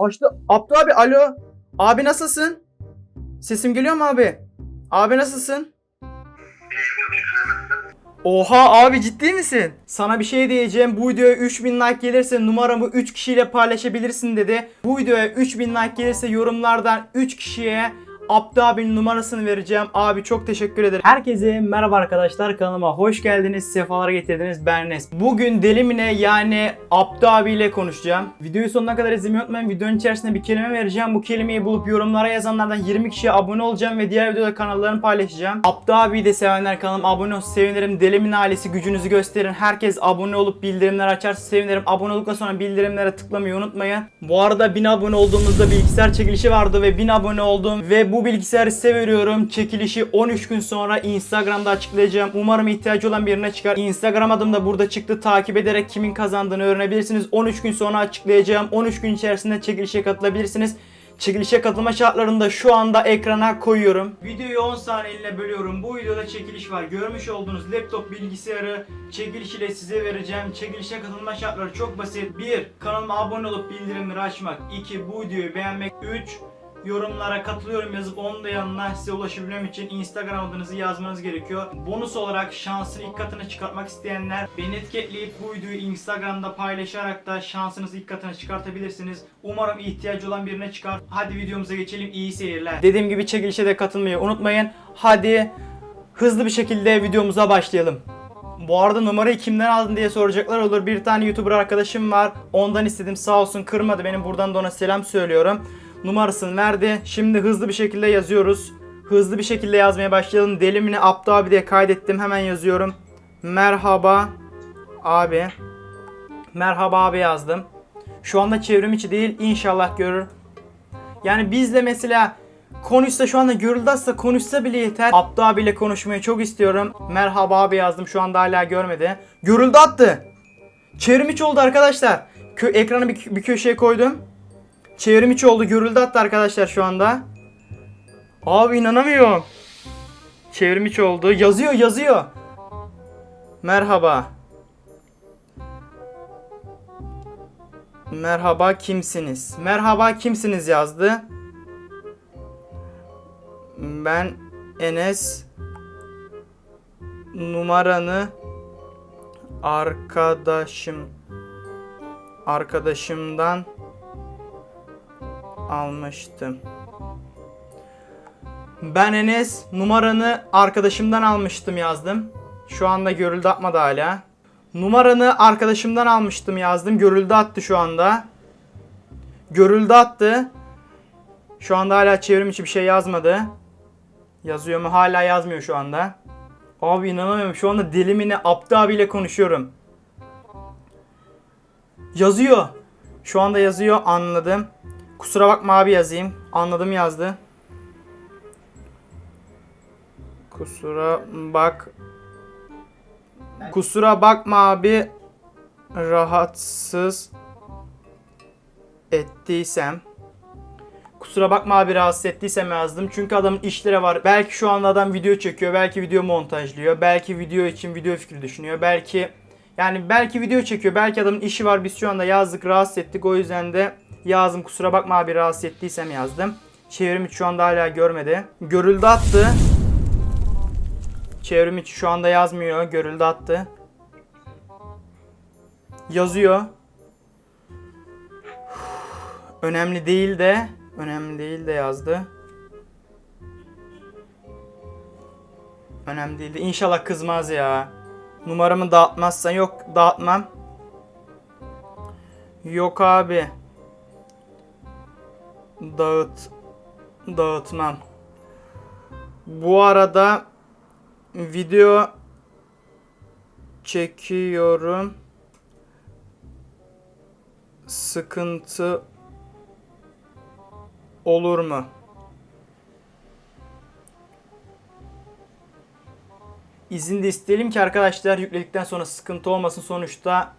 Açtı. Abdü abi alo. Abi nasılsın? Sesim geliyor mu abi? Abi nasılsın? Oha abi ciddi misin? Sana bir şey diyeceğim. Bu videoya 3000 like gelirse numaramı 3 kişiyle paylaşabilirsin dedi. Bu videoya 3000 like gelirse yorumlardan 3 kişiye Abdü abinin numarasını vereceğim. Abi çok teşekkür ederim. Herkese merhaba arkadaşlar. Kanalıma hoş geldiniz. Sefalar getirdiniz. Ben Enes. Bugün Delimine yani Abdü abiyle konuşacağım. Videoyu sonuna kadar izlemeyi unutmayın. Videonun içerisinde bir kelime vereceğim. Bu kelimeyi bulup yorumlara yazanlardan 20 kişiye abone olacağım ve diğer videoda kanallarını paylaşacağım. Abdü abiyi de sevenler kanalıma abone olsun sevinirim. Delimine ailesi gücünüzü gösterin. Herkes abone olup bildirimleri açarsa sevinirim. Abone olduktan sonra bildirimlere tıklamayı unutmayın. Bu arada 1000 abone olduğumuzda bilgisayar çekilişi vardı ve 1000 abone oldum ve bu bilgisayarı size veriyorum. Çekilişi 13 gün sonra Instagram'da açıklayacağım. Umarım ihtiyacı olan birine çıkar. Instagram adım da burada çıktı. Takip ederek kimin kazandığını öğrenebilirsiniz. 13 gün sonra açıklayacağım. 13 gün içerisinde çekilişe katılabilirsiniz. Çekilişe katılma şartlarını da şu anda ekrana koyuyorum. Videoyu 10 saniyeliğine bölüyorum. Bu videoda çekiliş var. Görmüş olduğunuz laptop bilgisayarı çekiliş ile size vereceğim. Çekilişe katılma şartları çok basit. 1. Kanalıma abone olup bildirimleri açmak. 2. Bu videoyu beğenmek. 3. Yorumlara katılıyorum yazıp onun da yanına size ulaşabilmem için Instagram adınızı yazmanız gerekiyor. Bonus olarak şansın ilk katını çıkartmak isteyenler beni etiketleyip bu videoyu Instagram'da paylaşarak da şansınızı ilk katına çıkartabilirsiniz. Umarım ihtiyacı olan birine çıkar. Hadi videomuza geçelim. İyi seyirler. Dediğim gibi çekilişe de katılmayı unutmayın. Hadi hızlı bir şekilde videomuza başlayalım. Bu arada numarayı kimden aldın diye soracaklar olur. Bir tane YouTuber arkadaşım var. Ondan istedim sağ olsun kırmadı. Benim buradan da ona selam söylüyorum. Numarasını verdi. Şimdi hızlı bir şekilde yazıyoruz. Hızlı bir şekilde yazmaya başlayalım. Delimini Abdü abi diye kaydettim. Hemen yazıyorum. Merhaba abi. Merhaba abi yazdım. Şu anda çevrim içi değil. İnşallah görür. Yani bizle mesela konuşsa şu anda görüldü aslında konuşsa bile yeter. Abdü abiyle konuşmayı çok istiyorum. Merhaba abi yazdım. Şu anda hala görmedi. Görüldü attı. Çevrim içi oldu arkadaşlar. Kö ekranı bir, bir köşeye koydum. Çevrim içi oldu. Görüldü hatta arkadaşlar şu anda. Abi inanamıyorum. Çevrim içi oldu. Yazıyor yazıyor. Merhaba. Merhaba kimsiniz? Merhaba kimsiniz yazdı. Ben Enes numaranı arkadaşım arkadaşımdan almıştım. Ben Enes numaranı arkadaşımdan almıştım yazdım. Şu anda görüldü atmadı hala. Numaranı arkadaşımdan almıştım yazdım. Görüldü attı şu anda. Görüldü attı. Şu anda hala çevrim içi bir şey yazmadı. Yazıyor mu? Hala yazmıyor şu anda. Abi inanamıyorum. Şu anda dilimini Abdü abiyle konuşuyorum. Yazıyor. Şu anda yazıyor. Anladım. Kusura bakma abi yazayım. Anladım yazdı. Kusura bak. Kusura bakma abi. Rahatsız ettiysem. Kusura bakma abi rahatsız ettiysem yazdım. Çünkü adamın işleri var. Belki şu anda adam video çekiyor. Belki video montajlıyor. Belki video için video fikri düşünüyor. Belki yani belki video çekiyor. Belki adamın işi var. Biz şu anda yazdık rahatsız ettik. O yüzden de yazdım. Kusura bakma abi rahatsız ettiysem yazdım. Çevrim içi şu anda hala görmedi. Görüldü attı. Çevrim içi şu anda yazmıyor. Görüldü attı. Yazıyor. Önemli değil de önemli değil de yazdı. Önemli değil de inşallah kızmaz ya. Numaramı dağıtmazsan yok dağıtmam. Yok abi. Dağıt dağıtmam. Bu arada video çekiyorum. Sıkıntı olur mu? İzin de isteyelim ki arkadaşlar yükledikten sonra sıkıntı olmasın. Sonuçta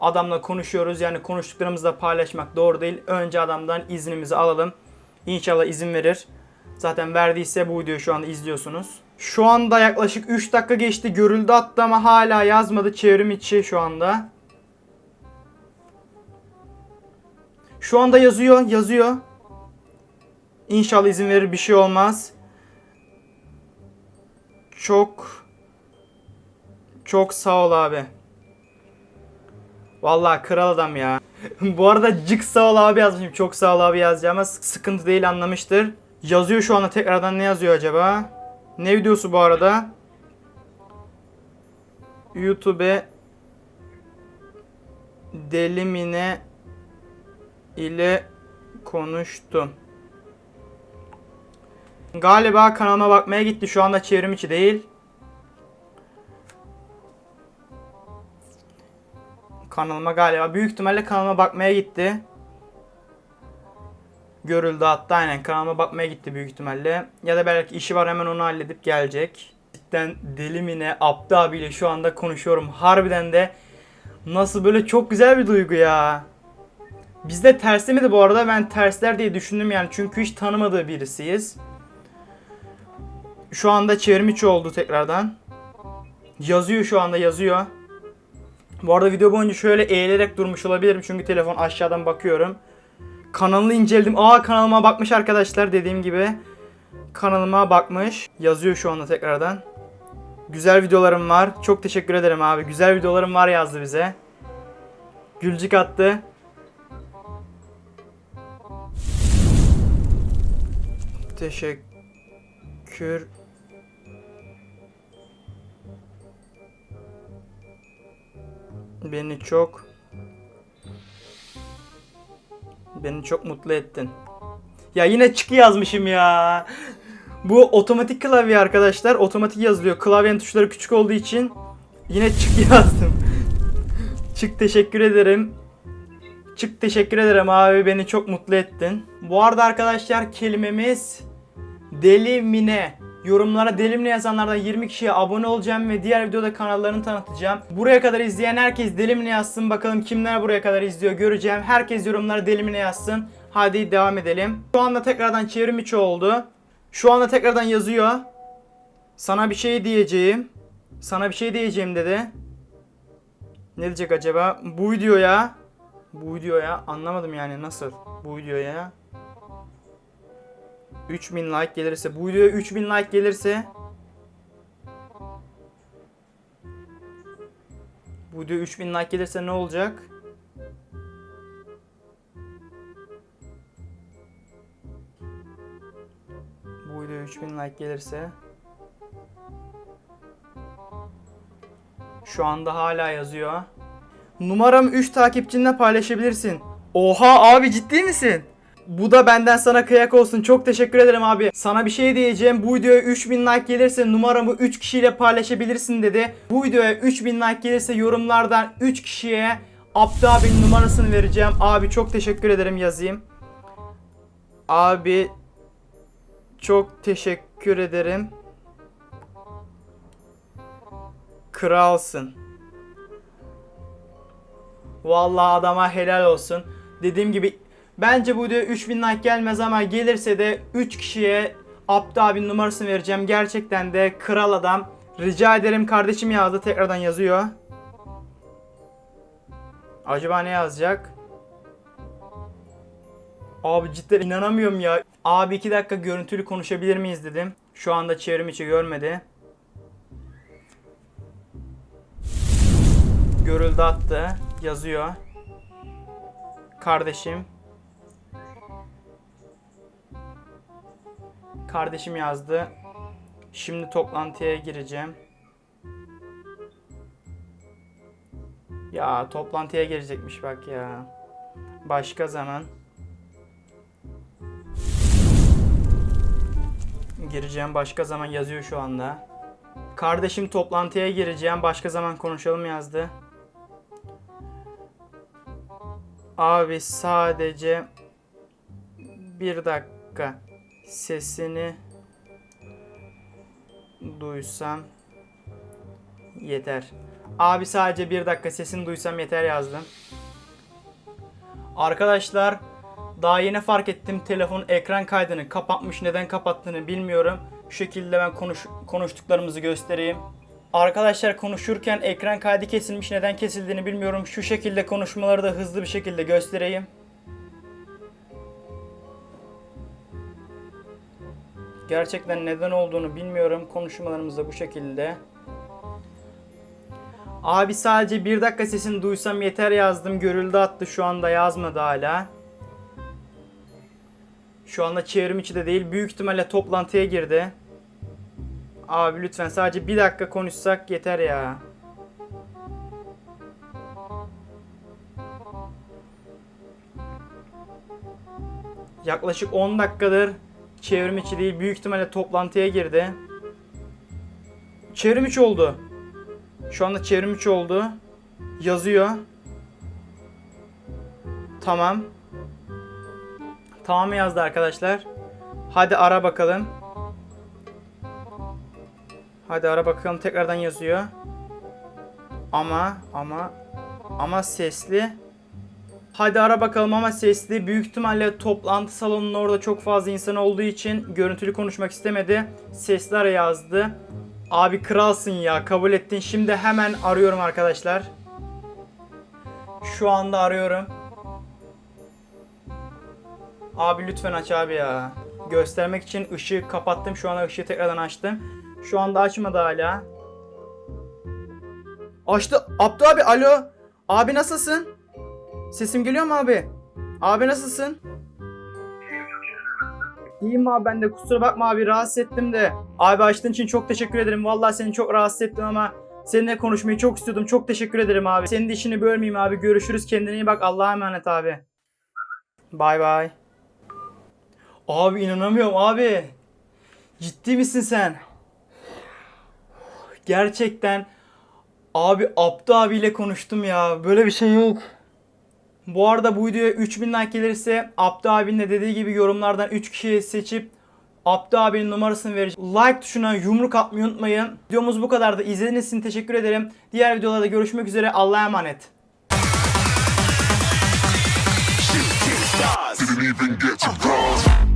adamla konuşuyoruz. Yani konuştuklarımızı da paylaşmak doğru değil. Önce adamdan iznimizi alalım. İnşallah izin verir. Zaten verdiyse bu videoyu şu anda izliyorsunuz. Şu anda yaklaşık 3 dakika geçti. Görüldü attı ama hala yazmadı. Çevrim içi şu anda. Şu anda yazıyor, yazıyor. İnşallah izin verir bir şey olmaz. Çok çok sağ ol abi. Vallahi kral adam ya. Bu arada cık sağ ol abi yazmışım. Çok sağ ol abi yazacağıma sık- sıkıntı değil anlamıştır. Yazıyor şu anda tekrardan ne yazıyor acaba? Ne videosu bu arada? YouTube Delimine ile konuştum. Galiba kanalıma bakmaya gitti. Şu anda çevrim içi değil. Kanalıma galiba. Büyük ihtimalle kanalıma bakmaya gitti. Görüldü hatta aynen kanalıma bakmaya gitti büyük ihtimalle. Ya da belki işi var hemen onu halledip gelecek. Cidden deli mi ne Abdü abiyle şu anda konuşuyorum. Harbiden de nasıl böyle çok güzel bir duygu ya. Bizde terslemedi bu arada ben tersler diye düşündüm yani çünkü hiç tanımadığı birisiyiz. Şu anda çevrim içi oldu tekrardan. Yazıyor şu anda yazıyor. Bu arada video boyunca şöyle eğilerek durmuş olabilirim çünkü telefon aşağıdan bakıyorum. Kanalını inceledim. Aa kanalıma bakmış arkadaşlar dediğim gibi. Kanalıma bakmış. Yazıyor şu anda tekrardan. Güzel videolarım var. Çok teşekkür ederim abi. Güzel videolarım var yazdı bize. Gülcük attı. Teşekkür Beni çok Beni çok mutlu ettin. Ya yine çık yazmışım ya. Bu otomatik klavye arkadaşlar. Otomatik yazılıyor. Klavyenin tuşları küçük olduğu için yine çık yazdım. çık teşekkür ederim. Çık teşekkür ederim abi beni çok mutlu ettin. Bu arada arkadaşlar kelimemiz deli mine. Yorumlara deli mine yazanlardan 20 kişiye abone olacağım ve diğer videoda kanallarını tanıtacağım. Buraya kadar izleyen herkes deli mine yazsın. Bakalım kimler buraya kadar izliyor göreceğim. Herkes yorumlara deli mine yazsın. Hadi devam edelim. Şu anda tekrardan çevrim içi oldu. Şu anda tekrardan yazıyor. Sana bir şey diyeceğim. Sana bir şey diyeceğim dedi. Ne diyecek acaba? Bu videoya bu videoya anlamadım yani nasıl? Bu videoya 3000 like gelirse bu videoya 3000 like gelirse Bu video 3000 like gelirse ne olacak? Bu video 3000 like gelirse Şu anda hala yazıyor. Numaramı 3 takipçinle paylaşabilirsin. Oha abi ciddi misin? Bu da benden sana kıyak olsun. Çok teşekkür ederim abi. Sana bir şey diyeceğim. Bu videoya 3000 like gelirse numaramı 3 kişiyle paylaşabilirsin dedi. Bu videoya 3000 like gelirse yorumlardan 3 kişiye Abdü abinin numarasını vereceğim. Abi çok teşekkür ederim yazayım. Abi çok teşekkür ederim. Kralsın. Vallahi adama helal olsun. Dediğim gibi bence bu videoya 3000 like gelmez ama gelirse de 3 kişiye Abdü abinin numarasını vereceğim. Gerçekten de kral adam. Rica ederim kardeşim yazdı tekrardan yazıyor. Acaba ne yazacak? Abi cidden inanamıyorum ya. Abi 2 dakika görüntülü konuşabilir miyiz dedim. Şu anda çevrim içi görmedi. Görüldü attı. Yazıyor. Kardeşim. Kardeşim yazdı. Şimdi toplantıya gireceğim. Ya toplantıya girecekmiş bak ya. Başka zaman. Gireceğim başka zaman yazıyor şu anda. Kardeşim toplantıya gireceğim başka zaman konuşalım yazdı. Abi sadece bir dakika sesini duysam yeter. Abi sadece bir dakika sesini duysam yeter yazdım. Arkadaşlar daha yeni fark ettim telefonun ekran kaydını kapatmış. Neden kapattığını bilmiyorum. Şu şekilde ben konuş konuştuklarımızı göstereyim. Arkadaşlar konuşurken ekran kaydı kesilmiş. Neden kesildiğini bilmiyorum. Şu şekilde konuşmaları da hızlı bir şekilde göstereyim. Gerçekten neden olduğunu bilmiyorum. Konuşmalarımız da bu şekilde. Abi sadece bir dakika sesini duysam yeter yazdım. Görüldü attı şu anda yazmadı hala. Şu anda çevrim içi de değil. Büyük ihtimalle toplantıya girdi. Abi lütfen sadece bir dakika konuşsak yeter ya. Yaklaşık 10 dakikadır çevrim içi değil. Büyük ihtimalle toplantıya girdi. Çevrim içi oldu. Şu anda çevrim içi oldu. Yazıyor. Tamam. Tamam yazdı arkadaşlar. Hadi ara bakalım. Hadi ara bakalım tekrardan yazıyor. Ama ama ama sesli. Hadi ara bakalım ama sesli. Büyük ihtimalle toplantı salonunun orada çok fazla insan olduğu için görüntülü konuşmak istemedi. Sesli ara yazdı. Abi kralsın ya kabul ettin. Şimdi hemen arıyorum arkadaşlar. Şu anda arıyorum. Abi lütfen aç abi ya. Göstermek için ışığı kapattım. Şu anda ışığı tekrardan açtım. Şu anda açmadı hala. Açtı. Abdü abi alo. Abi nasılsın? Sesim geliyor mu abi? Abi nasılsın? İyiyim abi ben de kusura bakma abi rahatsız ettim de. Abi açtığın için çok teşekkür ederim. Vallahi seni çok rahatsız ettim ama seninle konuşmayı çok istiyordum. Çok teşekkür ederim abi. Senin de işini bölmeyeyim abi. Görüşürüz. Kendine iyi bak. Allah'a emanet abi. Bay bay. Abi inanamıyorum abi. Ciddi misin sen? Gerçekten abi Abdü abiyle konuştum ya. Böyle bir şey yok. Bu arada bu videoya 3000 like gelirse Abdü abinin de dediği gibi yorumlardan 3 kişiyi seçip Abdü abinin numarasını vereceğim. Like tuşuna yumruk atmayı unutmayın. Videomuz bu kadardı. İzlediğiniz için teşekkür ederim. Diğer videolarda görüşmek üzere. Allah'a emanet. Didn't even get to cross.